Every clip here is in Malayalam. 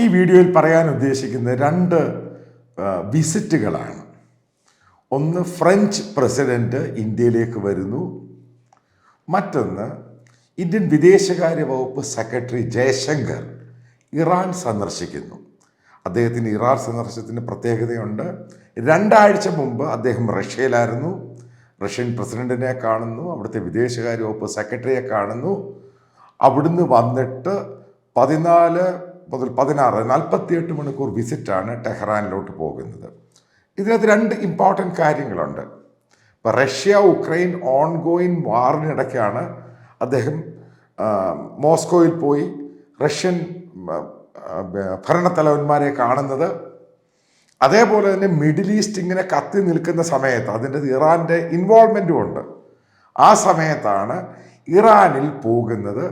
ഈ വീഡിയോയിൽ പറയാൻ ഉദ്ദേശിക്കുന്ന രണ്ട് വിസിറ്റുകളാണ്. ഒന്ന് ഫ്രഞ്ച് പ്രസിഡന്റ് ഇന്ത്യയിലേക്ക് വരുന്നു. മറ്റൊന്ന് ഇന്ത്യൻ വിദേശകാര്യ വകുപ്പ് സെക്രട്ടറി ജയശങ്കർ ഇറാൻ സന്ദർശിക്കുന്നു. അദ്ദേഹത്തിന് ഇറാൻ സന്ദർശനത്തിന് പ്രത്യേകതയുണ്ട്. രണ്ടാഴ്ച മുമ്പ് അദ്ദേഹം റഷ്യയിലായിരുന്നു. റഷ്യൻ പ്രസിഡന്റിനെ കാണുന്നു അവിടുത്തെ വിദേശകാര്യ വകുപ്പ് സെക്രട്ടറിയെ കാണുന്നു. അവിടുന്ന് വന്നിട്ട് പതിനാല് മുതൽ പതിനാറ് നാൽപ്പത്തിയെട്ട് മണിക്കൂർ വിസിറ്റാണ് ടെഹ്റാനിലോട്ട് പോകുന്നത്. ഇതിനകത്ത് രണ്ട് ഇമ്പോർട്ടന്റ് കാര്യങ്ങളുണ്ട്. ഇപ്പം റഷ്യ ഉക്രൈൻ ഓൺ ഗോയിങ് വാറിനിടയ്ക്കാണ് അദ്ദേഹം മോസ്കോയിൽ പോയി റഷ്യൻ ഭരണത്തലവന്മാരെ കാണുന്നത്. അതേപോലെ തന്നെ മിഡിൽ ഈസ്റ്റ് ഇങ്ങനെ കത്തി നിൽക്കുന്ന സമയത്ത് അതിന്റെ ഇറാന്റെ ഇൻവോൾവ്മെന്റും ഉണ്ട്. ആ സമയത്താണ് ഇറാനിൽ പോകുന്നത്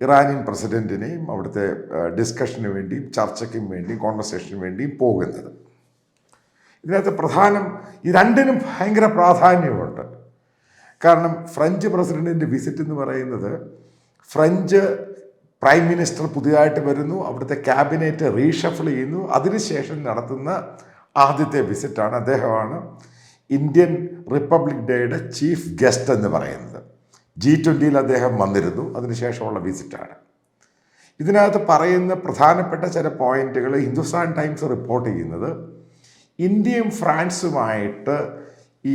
ഇറാനിയൻ പ്രസിഡന്റിനെയും അവിടുത്തെ ഡിസ്കഷന് വേണ്ടിയും ചർച്ചയ്ക്കും വേണ്ടിയും കോൺവെർസേഷന് വേണ്ടിയും പോകുന്നത്. ഇതിനകത്ത് പ്രധാനം ഈ രണ്ടിനും ഭയങ്കര പ്രാധാന്യമുണ്ട്. കാരണം ഫ്രഞ്ച് പ്രസിഡന്റിന്റെ വിസിറ്റ് എന്ന് പറയുന്നത് ഫ്രഞ്ച് പ്രൈം മിനിസ്റ്റർ പുതിയതായിട്ട് വരുന്നു അവിടുത്തെ ക്യാബിനറ്റ് റീഷഫിൾ ചെയ്യുന്നു അതിനുശേഷം നടത്തുന്ന ആദ്യത്തെ വിസിറ്റാണ് അദ്ദേഹമാണ് ഇന്ത്യൻ റിപ്പബ്ലിക് ഡേയുടെ ചീഫ് ഗസ്റ്റ് എന്ന് പറയുന്നത്. ജി ട്വന്റിയിൽ അദ്ദേഹം വന്നിരുന്നു. അതിനുശേഷമുള്ള വിസിറ്റാണ്. ഇതിനകത്ത് പറയുന്ന പ്രധാനപ്പെട്ട ചില പോയിന്റുകൾ ഹിന്ദുസ്ഥാൻ ടൈംസ് റിപ്പോർട്ട് ചെയ്യുന്നത് ഇന്ത്യയും ഫ്രാൻസുമായിട്ട് ഈ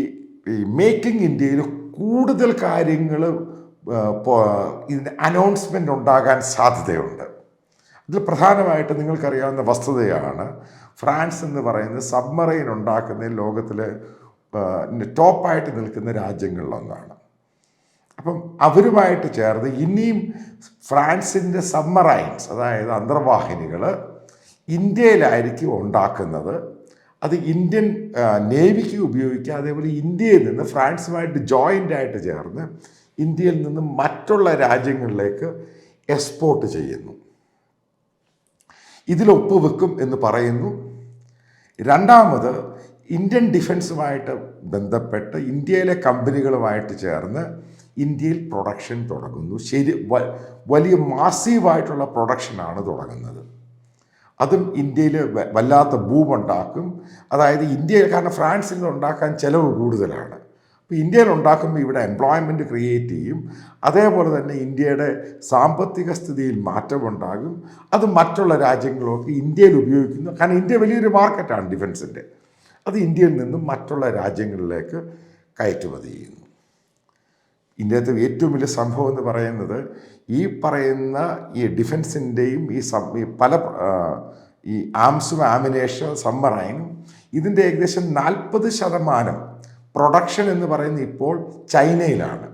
മേക്കിംഗ് ഇന്ത്യയിൽ കൂടുതൽ കാര്യങ്ങൾ ഇതിന്റെ അനൗൺസ്മെന്റ് ഉണ്ടാകാൻ സാധ്യതയുണ്ട്. ഇതിൽ പ്രധാനമായിട്ട് നിങ്ങൾക്കറിയാവുന്ന വസ്തുതയാണ് ഫ്രാൻസ് എന്ന് പറയുന്നത് സബ്മറൈൻ ഉണ്ടാക്കുന്ന ലോകത്തിലെ ടോപ്പായിട്ട് നിൽക്കുന്ന രാജ്യങ്ങളിലൊന്നാണ്. അപ്പം അവരുമായിട്ട് ചേർന്ന് ഇനിയും ഫ്രാൻസിന്റെ സബ്മറൈൻസ് അതായത് അന്തർവാഹിനികൾ ഇന്ത്യയിലായിരിക്കും ഉണ്ടാക്കുന്നത്. അത് ഇന്ത്യൻ നേവിക്ക് ഉപയോഗിക്കുക അതേപോലെ ഇന്ത്യയിൽ നിന്ന് ഫ്രാൻസുമായിട്ട് ജോയിന്റ് ആയിട്ട് ചേർന്ന് ഇന്ത്യയിൽ നിന്ന് മറ്റുള്ള രാജ്യങ്ങളിലേക്ക് എക്സ്പോർട്ട് ചെയ്യുന്നു. ഇതിൽ ഒപ്പുവെക്കും എന്ന് പറയുന്നു. രണ്ടാമത് ഇന്ത്യൻ ഡിഫൻസുമായിട്ട് ബന്ധപ്പെട്ട് ഇന്ത്യയിലെ കമ്പനികളുമായിട്ട് ചേർന്ന് ഇന്ത്യയിൽ പ്രൊഡക്ഷൻ തുടങ്ങുന്നു. ശരി വലിയ മാസീവായിട്ടുള്ള പ്രൊഡക്ഷനാണ് തുടങ്ങുന്നത്. അതും ഇന്ത്യയിൽ വല്ലാത്ത ബൂമുണ്ടാക്കും അതായത് ഇന്ത്യയിൽ കാരണം ഫ്രാൻസിൽ നിന്ന് ഉണ്ടാക്കാൻ ചിലവ് കൂടുതലാണ്. അപ്പോൾ ഇന്ത്യയിൽ ഉണ്ടാക്കുമ്പോൾ ഇവിടെ എംപ്ലോയ്മെന്റ് ക്രിയേറ്റ് ചെയ്യും. അതേപോലെ തന്നെ ഇന്ത്യയുടെ സാമ്പത്തിക സ്ഥിതിയിൽ മാറ്റമുണ്ടാകും. അത് മറ്റുള്ള രാജ്യങ്ങളൊക്കെ ഇന്ത്യയിൽ ഉപയോഗിക്കുന്നു. കാരണം ഇന്ത്യ വലിയൊരു മാർക്കറ്റാണ് ഡിഫൻസിന്റെ അത് ഇന്ത്യയിൽ നിന്നും മറ്റുള്ള രാജ്യങ്ങളിലേക്ക് കയറ്റുമതി ചെയ്യുന്നു. ഇന്ത്യത്തെ ഏറ്റവും വലിയ സംഭവം എന്ന് പറയുന്നത് ഈ പറയുന്ന ഈ ഡിഫൻസിന്റെയും ഈ പല ഈ ആംസും ആമിനേഷൻ സമ്മറൈനും ഇതിന്റെ ഏകദേശം നാൽപ്പത് ശതമാനം പ്രൊഡക്ഷൻ എന്ന് പറയുന്നത് ഇപ്പോൾ ചൈനയിലാണ്.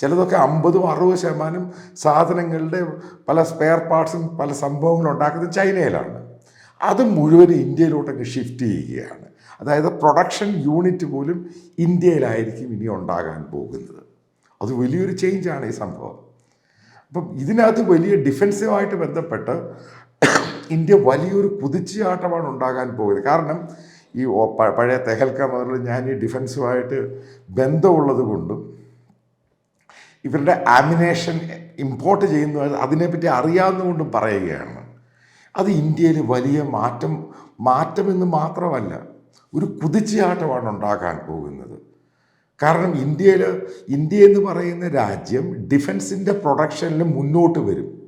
ചിലതൊക്കെ അമ്പതും അറുപത് ശതമാനം സാധനങ്ങളുടെ പല സ്പെയർ പാർട്സും പല സംഭവങ്ങളും ഉണ്ടാക്കുന്നത് ചൈനയിലാണ്. അത് മുഴുവൻ ഇന്ത്യയിലോട്ടൊക്കെ ഷിഫ്റ്റ് ചെയ്യുകയാണ്. അതായത് പ്രൊഡക്ഷൻ യൂണിറ്റ് പോലും ഇന്ത്യയിലായിരിക്കും ഇനി ഉണ്ടാകാൻ പോകുന്നത്. അത് വലിയൊരു ചേഞ്ചാണ് ഈ സംഭവം. അപ്പം ഇതിനകത്ത് വലിയ ഡിഫെൻസീവായിട്ട് ബന്ധപ്പെട്ട് ഇന്ത്യ വലിയൊരു കുതിച്ചുചാട്ടമാണ് ഉണ്ടാകാൻ പോകുന്നത്. കാരണം ഈ പഴയ തെഹൽക്ക മുതൽ ഞാൻ ഈ ഡിഫൻസുമായിട്ട് ബന്ധമുള്ളത് കൊണ്ടും ഇവരുടെ ആമിനേഷൻ ഇമ്പോർട്ട് ചെയ്യുന്ന അതിനെപ്പറ്റി അറിയാവുന്നതുകൊണ്ടും പറയുകയാണ്. അത് ഇന്ത്യയിൽ വലിയ മാറ്റം മാറ്റമെന്ന് മാത്രമല്ല ഒരു കുതിച്ചുചാട്ടമാണ് ഉണ്ടാകാൻ പോകുന്നത്. കാരണം ഇന്ത്യയിൽ ഇന്ത്യ എന്ന് പറയുന്ന രാജ്യം ഡിഫൻസിന്റെ പ്രൊഡക്ഷനിൽ മുന്നോട്ട് വരും.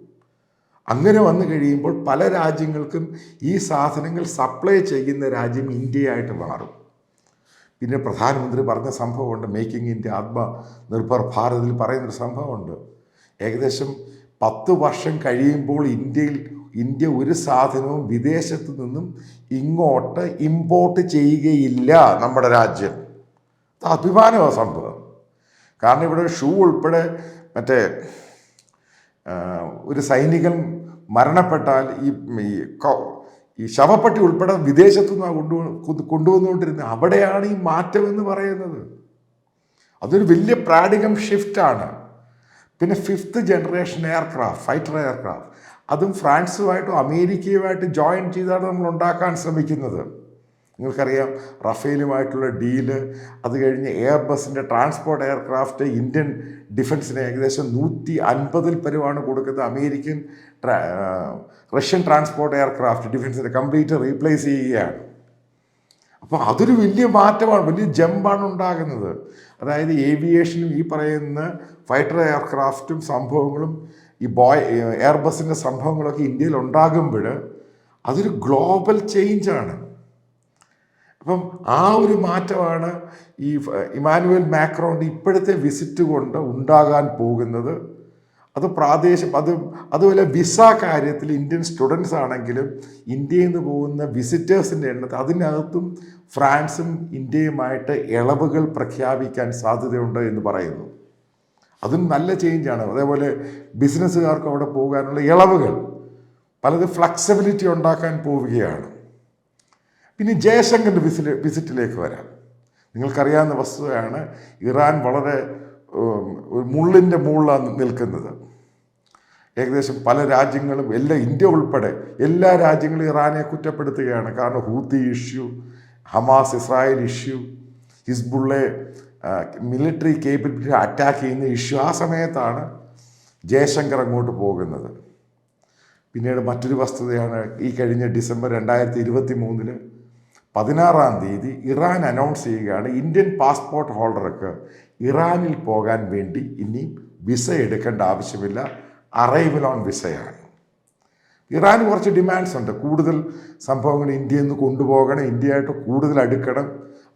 അങ്ങനെ വന്നു കഴിയുമ്പോൾ പല രാജ്യങ്ങൾക്കും ഈ സാധനങ്ങൾ സപ്ലൈ ചെയ്യുന്ന രാജ്യം ഇന്ത്യയായിട്ട് മാറും. പിന്നെ പ്രധാനമന്ത്രി പറഞ്ഞ സംഭവമുണ്ട് മേക്കിംഗ് ഇന്ത്യ ആത്മ നിർഭർ ഭാരതിൽ പറയുന്നൊരു സംഭവമുണ്ട്. ഏകദേശം പത്ത് വർഷം കഴിയുമ്പോൾ ഇന്ത്യയിൽ ഇന്ത്യ ഒരു സാധനവും വിദേശത്ത് നിന്നും ഇങ്ങോട്ട് ഇമ്പോർട്ട് ചെയ്യുകയില്ല നമ്മുടെ രാജ്യം. അഭിമാനമാണ് സംഭവം. കാരണം ഇവിടെ ഷൂ ഉൾപ്പെടെ മറ്റേ ഒരു സൈനികൻ മരണപ്പെട്ടാൽ ഈ ഈ ശവപ്പെട്ടി ഉൾപ്പെടെ വിദേശത്തു നിന്നാണ് കൊണ്ടു- കൊണ്ടുവന്നുകൊണ്ടിരുന്നത് അവിടെയാണ് ഈ മാറ്റം എന്ന് പറയുന്നത്. അതൊരു വലിയ പ്രാഡികം ഷിഫ്റ്റാണ് പിന്നെ fifth generation aircraft fighter aircraft അതും ഫ്രാൻസുമായിട്ടും അമേരിക്കയുമായിട്ട് ജോയിൻ ചെയ്താണ് നമ്മൾ ഉണ്ടാക്കാൻ ശ്രമിക്കുന്നത്. നിങ്ങൾക്കറിയാം റഫേലുമായിട്ടുള്ള ഡീൽ. അത് കഴിഞ്ഞ് എയർബസിന്റെ ട്രാൻസ്പോർട്ട് എയർക്രാഫ്റ്റ് ഇന്ത്യൻ ഡിഫൻസിന് ഏകദേശം നൂറ്റി അൻപതിൽ പരുവാണ് കൊടുക്കുന്നത് അമേരിക്കൻ റഷ്യൻ ട്രാൻസ്പോർട്ട് എയർക്രാഫ്റ്റ് ഡിഫൻസിനെ കംപ്ലീറ്റ് റീപ്ലേസ് ചെയ്യുകയാണ്. അപ്പോൾ അതൊരു വലിയ മാറ്റമാണ് വലിയ ജമ്പാണ് ഉണ്ടാകുന്നത്. അതായത് ഏവിയേഷനും ഈ പറയുന്ന ഫൈറ്റർ എയർക്രാഫ്റ്റും സംഭവങ്ങളും ഈ ബോയ് എയർബസിന്റെ സംഭവങ്ങളൊക്കെ ഇന്ത്യയിൽ ഉണ്ടാകുമ്പോൾ അതൊരു ഗ്ലോബൽ ചേഞ്ചാണ്. അപ്പം ആ ഒരു മാറ്റമാണ് ഈ ഇമാനുവൽ മാക്രോണിന്റെ ഇപ്പോഴത്തെ വിസിറ്റ് കൊണ്ട് ഉണ്ടാകാൻ പോകുന്നത്. അത് പ്രാദേശിക അത് അതുപോലെ വിസ കാര്യത്തിൽ ഇന്ത്യൻ സ്റ്റുഡൻസ് ആണെങ്കിലും ഇന്ത്യയിൽ നിന്ന് പോകുന്ന വിസിറ്റേഴ്സിന്റെ എണ്ണത്തിൽ അതിനകത്തും ഫ്രാൻസും ഇന്ത്യയുമായിട്ട് ഇളവുകൾ പ്രഖ്യാപിക്കാൻ സാധ്യതയുണ്ട് എന്ന് പറയുന്നു. അതും നല്ല ചേഞ്ചാണ്. അതേപോലെ ബിസിനസ്സുകാർക്ക് അവിടെ പോകാനുള്ള ഇളവുകൾ. പലത് ഫ്ലെക്സിബിലിറ്റി ഉണ്ടാക്കാൻ പോവുകയാണ്. പിന്നെ ജയശങ്കറിന്റെ വിസിറ്റ് വിസിറ്റിലേക്ക് വരാം. നിങ്ങൾക്കറിയാവുന്ന വസ്തുതയാണ് ഇറാൻ വളരെ ഒരു മുള്ളിന്റെ മുകളിലാണ് നിൽക്കുന്നത്. ഏകദേശം പല രാജ്യങ്ങളും എല്ലാ ഇന്ത്യ ഉൾപ്പെടെ എല്ലാ രാജ്യങ്ങളും ഇറാനെ കുറ്റപ്പെടുത്തുകയാണ്. കാരണം Houthi issue Hamas Israel issue Hezbollah military capability attack ചെയ്യുന്ന ഇഷ്യൂ ആ സമയത്താണ് ജയശങ്കർ അങ്ങോട്ട് പോകുന്നത്. പിന്നീട് മറ്റൊരു വസ്തുതയാണ് ഈ കഴിഞ്ഞ ഡിസംബർ രണ്ടായിരത്തി ഇരുപത്തി മൂന്നിൽ പതിനാറാം തീയതി ഇറാൻ അനൗൺസ് ചെയ്യുകയാണ് ഇന്ത്യൻ പാസ്പോർട്ട് ഹോൾഡർക്ക് ഇറാനിൽ പോകാൻ വേണ്ടി ഇനി വിസ എടുക്കേണ്ട ആവശ്യമില്ല അറൈവൽ ഓൺ വിസയാണ് ഇറാന് കുറച്ച് ഡിമാൻഡ്സ് ഉണ്ട്. കൂടുതൽ സംഭവങ്ങൾ ഇന്ത്യയിൽ നിന്ന് കൊണ്ടുപോകണം ഇന്ത്യയായിട്ട് കൂടുതൽ അടുക്കണം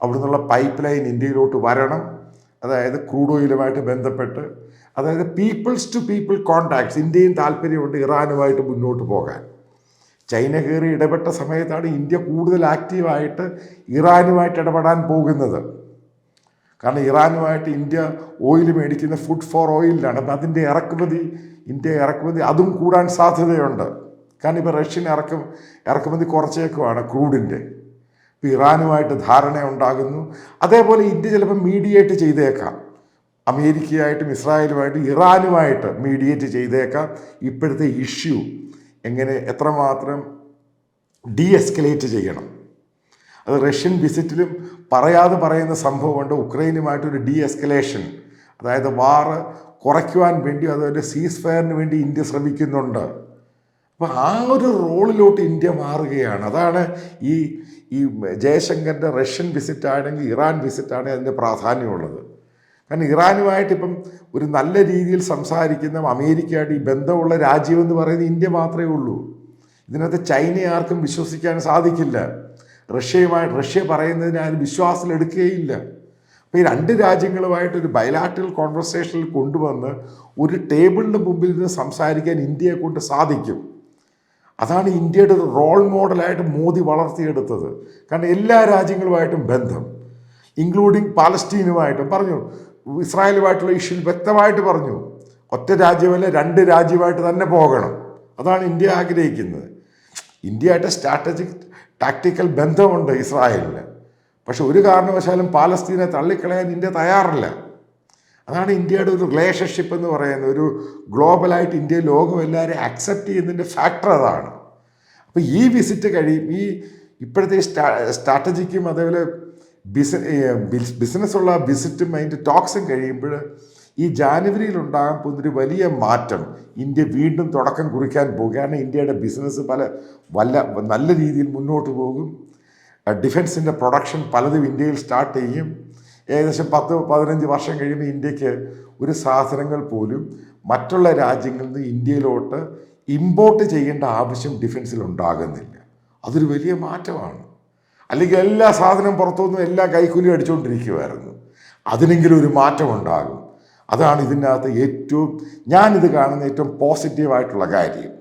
അവിടെ നിന്നുള്ള പൈപ്പ് ലൈൻ ഇന്ത്യയിലോട്ട് വരണം. അതായത് ക്രൂഡ് ഓയിലുമായിട്ട് ബന്ധപ്പെട്ട് അതായത് പീപ്പിൾസ് ടു പീപ്പിൾ കോണ്ടാക്ട്സ് ഇന്ത്യയും താല്പര്യമുണ്ട് ഇറാനുമായിട്ട് മുന്നോട്ട് പോകാൻ. ചൈന കയറി ഇടപെട്ട സമയത്താണ് ഇന്ത്യ കൂടുതൽ ആക്റ്റീവായിട്ട് ഇറാനുമായിട്ട് ഇടപെടാൻ പോകുന്നത്. കാരണം ഇറാനുമായിട്ട് ഇന്ത്യ ഓയിൽ മേടിക്കുന്ന ഫുഡ് ഫോർ ഓയിലാണ് അപ്പം അതിന്റെ ഇറക്കുമതി ഇന്ത്യ ഇറക്കുമതി അതും കൂടാൻ സാധ്യതയുണ്ട്. കാരണം ഇപ്പോൾ റഷ്യൻ ഇറക്കും ഇറക്കുമതി കുറച്ചേക്കുമാണ് ക്രൂഡിന്റെ. ഇപ്പോൾ ഇറാനുമായിട്ട് ധാരണ ഉണ്ടാകുന്നു. അതേപോലെ ഇന്ത്യ ചിലപ്പോൾ മീഡിയേറ്റ് ചെയ്തേക്കാം. അമേരിക്കയായിട്ടും ഇസ്രായേലുമായിട്ടും ഇറാനുമായിട്ട് മീഡിയേറ്റ് ചെയ്തേക്കാം. ഇപ്പോഴത്തെ ഇഷ്യൂ എങ്ങനെ എത്രമാത്രം ഡീ എസ്കലേറ്റ് ചെയ്യണം. അത് റഷ്യൻ വിസിറ്റിലും പറയാതെ പറയുന്ന സംഭവമുണ്ട്. ഉക്രൈനുമായിട്ടൊരു ഡീ എസ്കലേഷൻ അതായത് വാറ് കുറയ്ക്കുവാൻ വേണ്ടി അതൊരു സീസ് ഫയറിന് വേണ്ടി ഇന്ത്യ ശ്രമിക്കുന്നുണ്ട്. അപ്പോൾ ആ ഒരു റോളിലോട്ട് ഇന്ത്യ മാറുകയാണ്. അതാണ് ഈ ഈ ജയശങ്കറിന്റെ റഷ്യൻ വിസിറ്റ് ആണെങ്കിൽ ഇറാൻ വിസിറ്റ് ആണെങ്കിൽ അതിന്റെ പ്രാധാന്യമുള്ളത്. കാരണം ഇറാനുമായിട്ട് ഇപ്പം ഒരു നല്ല രീതിയിൽ സംസാരിക്കുന്ന അമേരിക്കയായിട്ട് ഈ ബന്ധമുള്ള രാജ്യമെന്ന് പറയുന്നത് ഇന്ത്യ മാത്രമേ ഉള്ളൂ. ഇതിനകത്ത് ചൈനയെ ആർക്കും വിശ്വസിക്കാൻ സാധിക്കില്ല. റഷ്യയുമായി റഷ്യ പറയുന്നതിന് ആരും വിശ്വാസത്തിലെടുക്കുകയില്ല അപ്പോൾ ഈ രണ്ട് രാജ്യങ്ങളുമായിട്ട് ഒരു ബയലാട്രൽ കോൺവെർസേഷനിൽ കൊണ്ടുവന്ന് ഒരു ടേബിളിന്റെ മുമ്പിൽ നിന്ന് സംസാരിക്കാൻ ഇന്ത്യയെ കൊണ്ട് സാധിക്കും. അതാണ് ഇന്ത്യയുടെ ഒരു റോൾ മോഡലായിട്ട് മോദി വളർത്തിയെടുത്തത്. കാരണം എല്ലാ രാജ്യങ്ങളുമായിട്ടും ബന്ധം ഇൻക്ലൂഡിങ് പാലസ്റ്റീനുമായിട്ടും. പറഞ്ഞു ഇസ്രായേലുമായിട്ടുള്ള ഇഷ്യൂൽ വ്യക്തമായിട്ട് പറഞ്ഞു ഒറ്റ രാജ്യമല്ല രണ്ട് രാജ്യമായിട്ട് തന്നെ പോകണം. അതാണ് ഇന്ത്യ ആഗ്രഹിക്കുന്നത്. ഇന്ത്യയായിട്ട് സ്ട്രാറ്റജിക് ടാക്ടിക്കൽ ബന്ധമുണ്ട് ഇസ്രായേലിന്. പക്ഷെ ഒരു കാരണവശാലും പാലസ്തീനെ തള്ളിക്കളയാൻ ഇന്ത്യ തയ്യാറല്ല. അതാണ് ഇന്ത്യയുടെ ഒരു റിലേഷൻഷിപ്പ് എന്ന് പറയുന്നത്. ഒരു ഗ്ലോബലായിട്ട് ഇന്ത്യ ലോകം എല്ലാവരും അക്സെപ്റ്റ് ചെയ്യുന്നതിന്റെ ഫാക്ടർ അതാണ്. അപ്പോൾ ഈ വിസിറ്റ് കഴിയും ഈ ഇപ്പോഴത്തെ സ്ട്രാറ്റജിക്കും അതേപോലെ ബിസി ബിസിനസ്സുള്ള വിസിറ്റ് മൈൻഡ് ടോക്സും കഴിയുമ്പോൾ ഈ ജാനുവരിയിൽ ഉണ്ടാകാൻ പോകുന്നൊരു വലിയ മാറ്റം ഇന്ത്യ വീണ്ടും തുടക്കം കുറിക്കാൻ പോകുകയാണ് ഇന്ത്യയുടെ ബിസിനസ് പല വല്ല നല്ല രീതിയിൽ മുന്നോട്ട് പോകും. ഡിഫൻസിന്റെ പ്രൊഡക്ഷൻ പലതും ഇന്ത്യയിൽ സ്റ്റാർട്ട് ചെയ്യും. ഏകദേശം പത്ത് പതിനഞ്ച് വർഷം കഴിയുമ്പോൾ ഇന്ത്യയ്ക്ക് ഒരു സാധനങ്ങൾ പോലും മറ്റുള്ള രാജ്യങ്ങളിൽ നിന്ന് ഇന്ത്യയിലോട്ട് ഇമ്പോർട്ട് ചെയ്യേണ്ട ആവശ്യം ഡിഫൻസിൽ ഉണ്ടാകുന്നില്ല. അതൊരു വലിയ മാറ്റമാണ്. അല്ലെങ്കിൽ എല്ലാ സാധനവും പുറത്തുനിന്നും എല്ലാ കൈക്കൂലി അടിച്ചുകൊണ്ടിരിക്കുമായിരുന്നു അതിനെങ്കിലും ഒരു മാറ്റമുണ്ടാകും. അതാണ് ഇതിനകത്ത് ഏറ്റവും ഞാനിത് കാണുന്ന ഏറ്റവും പോസിറ്റീവായിട്ടുള്ള കാര്യം.